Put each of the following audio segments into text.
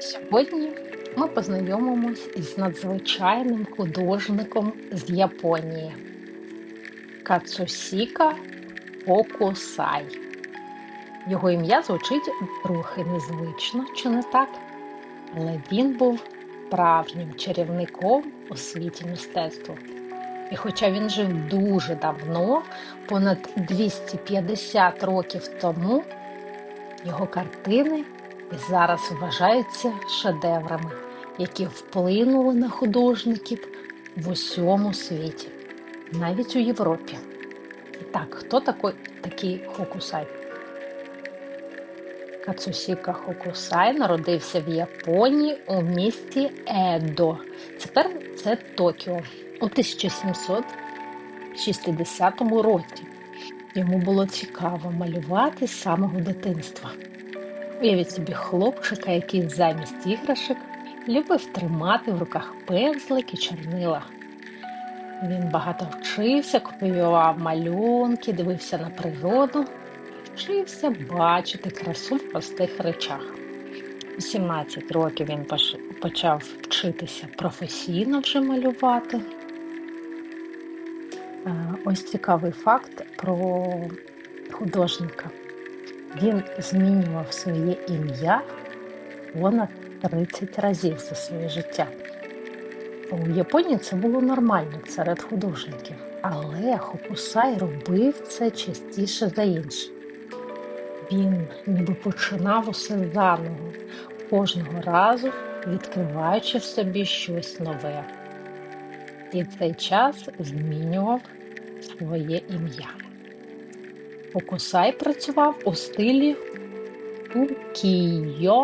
Сьогодні ми познайомимось із надзвичайним художником з Японії Кацусіка Окусай. Його ім'я звучить трохи незвично, чи не так? Але він був справжнім чарівником у світі мистецтва. І хоча він жив дуже давно, понад 250 років тому, його картини і зараз вважаються шедеврами, які вплинули на художників в усьому світі, навіть у Європі. І так, хто такий, такий Хокусай? Кацусіка Хокусай народився в Японії у місті Едо. Тепер це Токіо у 1760 році. Йому було цікаво малювати з самого дитинства. Уявіть собі хлопчика, який замість іграшок любив тримати в руках пензлик і чорнила. Він багато вчився, копіював малюнки, дивився на природу, вчився бачити красу в простих речах. У 17 років він почав вчитися професійно вже малювати. Ось цікавий факт про художника. Він змінював своє ім'я понад 30 разів за своє життя. У Японії це було нормально серед художників, але Хокусай робив це частіше за інше. Він ніби починав усе заново, кожного разу відкриваючи в собі щось нове. І цей час змінював своє ім'я. Окусай працював у стилі укійо-е.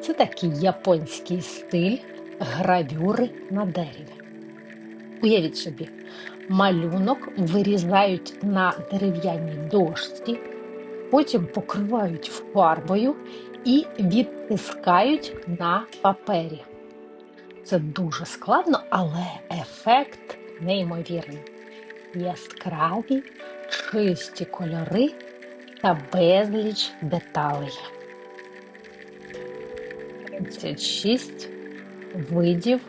Це такий японський стиль гравюри на дереві. Уявіть собі, малюнок вирізають на дерев'яній дошці, потім покривають фарбою і відтискають на папері. Це дуже складно, але ефект неймовірний. Яскраві чисті кольори та безліч деталей. 36 видів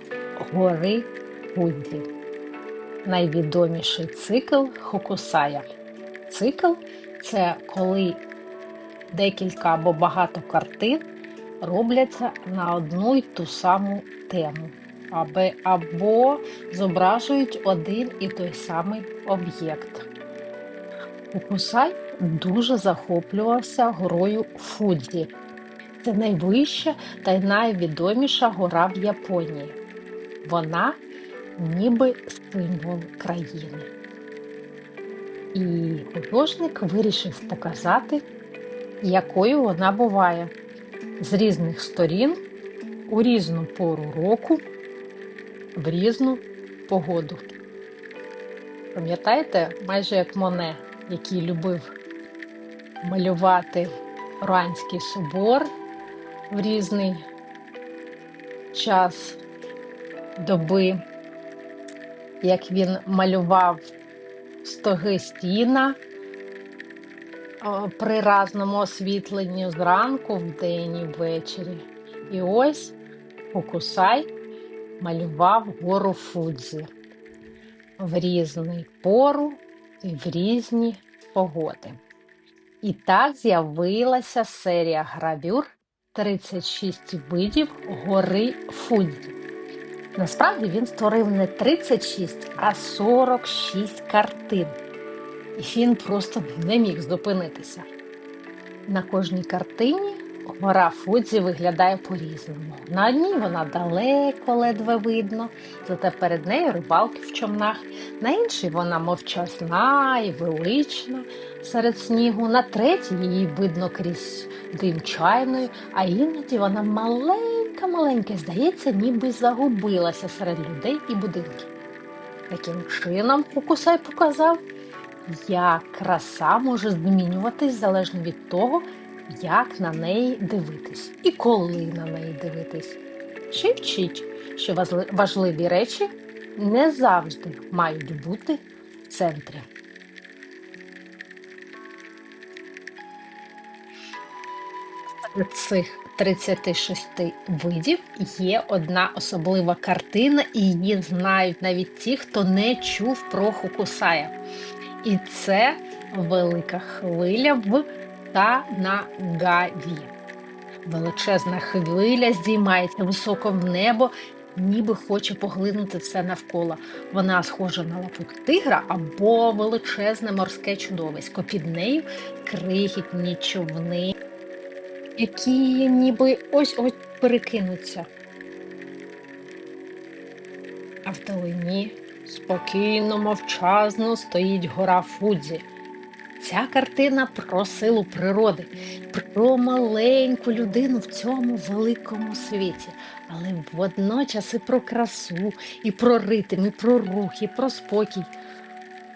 гори Фудзі. Найвідоміший цикл Хокусая. Цикл це коли декілька або багато картин робляться на одну й ту саму тему, або зображують один і той самий об'єкт. Кукусай дуже захоплювався горою Фудзі. Це найвища та й найвідоміша гора в Японії. Вона ніби символ країни. І художник вирішив показати, якою вона буває з різних сторін у різну пору року, в різну погоду. Пам'ятаєте, майже як Моне? Який любив малювати Уранський собор в різний час доби, як він малював стоги стіна при разному освітленні зранку, вдень і ввечері. І ось Фукусай малював гору Фудзі в різний пору в різні погоди. І так з'явилася серія гравюр 36 видів гори Фудзі. Насправді він створив не 36, а 46 картин. І він просто не міг зупинитися. На кожній картині Гора Фудзі виглядає по-різному. На одній вона далеко ледве видно, зате перед нею рибалки в човнах, на іншій вона мовчазна і велична серед снігу, на третій її видно крізь дим чайної, а іноді вона маленька-маленька, здається, ніби загубилася серед людей і будинків. Таким чином Кукусай показав, як краса може змінюватись залежно від того, як на неї дивитись і коли на неї дивитись. Чи вчить, що важливі речі не завжди мають бути в центрі. цих 36 видів є одна особлива картина, і її знають навіть ті, хто не чув про Хокусая. І це велика хвиля в Танагаві. Величезна хвиля здіймається високо в небо, ніби хоче поглинути все навколо. Вона схожа на лапу тигра або величезне морське чудовисько. Під нею крихітні човни, які ніби ось ось перекинуться. А вдалині спокійно, мовчазно стоїть гора Фудзі. Ця картина про силу природи, про маленьку людину в цьому великому світі, але водночас і про красу, і про ритм, і про рух, і про спокій.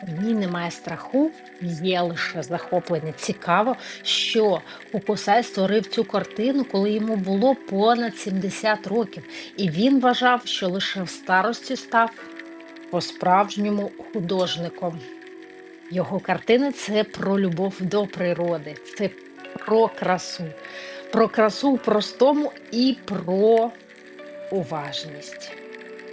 У ній немає страху, є лише захоплення. Цікаво, що Кукусай створив цю картину, коли йому було понад 70 років, і він вважав, що лише в старості став по-справжньому художником. Його картини це про любов до природи, це про красу, про красу в простому і про уважність.